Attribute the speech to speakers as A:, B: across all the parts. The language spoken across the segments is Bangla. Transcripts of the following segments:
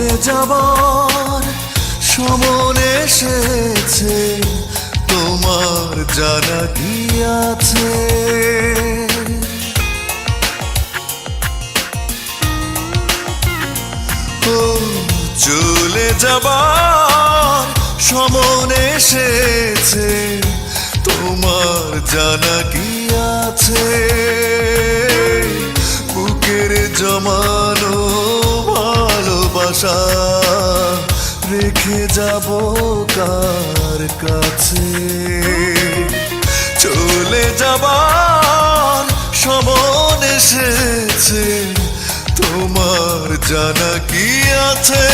A: চলে যাবার, সমন এসেছে, তোমার জানা কি আছে? চলে যাবার, সমন এসেছে, তোমার জানা কি আছে? বুকের জমানো ভালোবাসা রেখে যাব কার কাছে? চলে যাবার সমন এসেছে তোমার জানা কি আছে?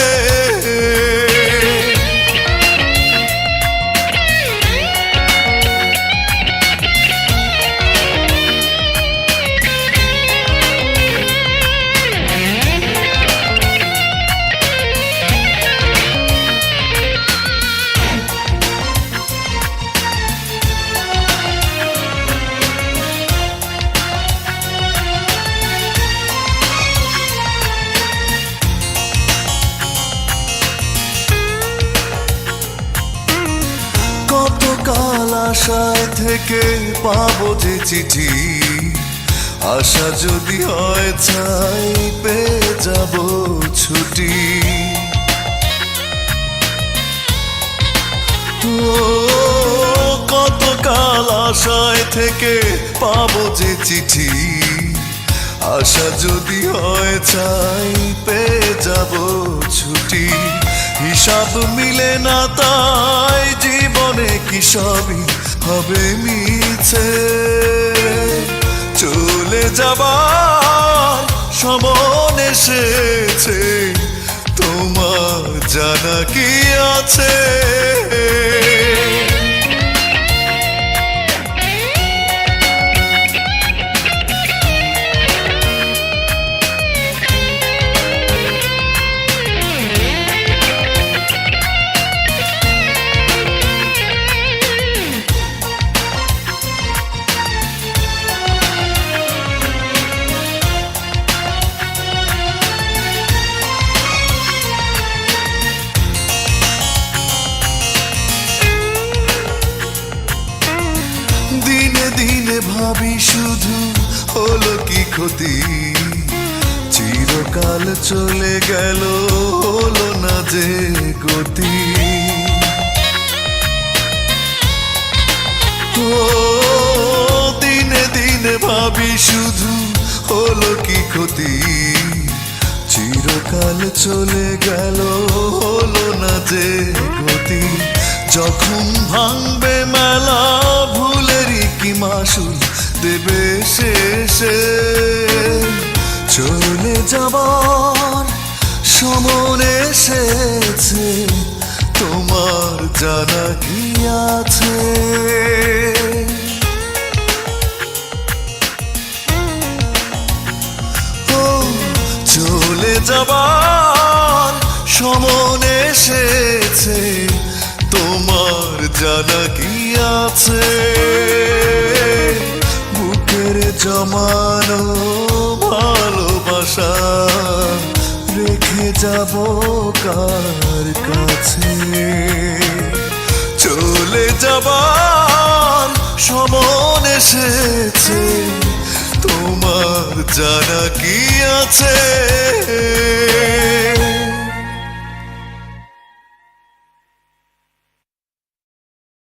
A: আশায় থেকে পাবো যে চিঠি। আশা যদি হয় ছাই পেয়ে যাব ছুটি। ও কত কাল আশায় থেকে পাবো যে চিঠি। আশা যদি হয় চাই পেয়ে যাব ছুটি। হিসাব মিলে না তাই জীবনে কি সবই হবে মিছে। চলে যাবার সমন এসেছে। তোমার জানা কি আছে? ভাবি শুধু হলো কি ক্ষতি? চিরকাল চলে গেল, হলো না যে গতি। দিনে দিনে ভাবি শুধু হলো কি ক্ষতি? চিরকাল চলে গেল, হলো না যে গতি। যখন ভাঙবে মেলা দেবে শেষে। চলে যাবার সমন এসেছে, তোমার জানা কি আছে? চলে যাবার সমন এসেছে, তোমার জানা কি আছে? জমানো ভালোবাসা রেখে যাব কার কাছে? চলে যাবার সমন এসেছে। তোমার জানা কি আছে?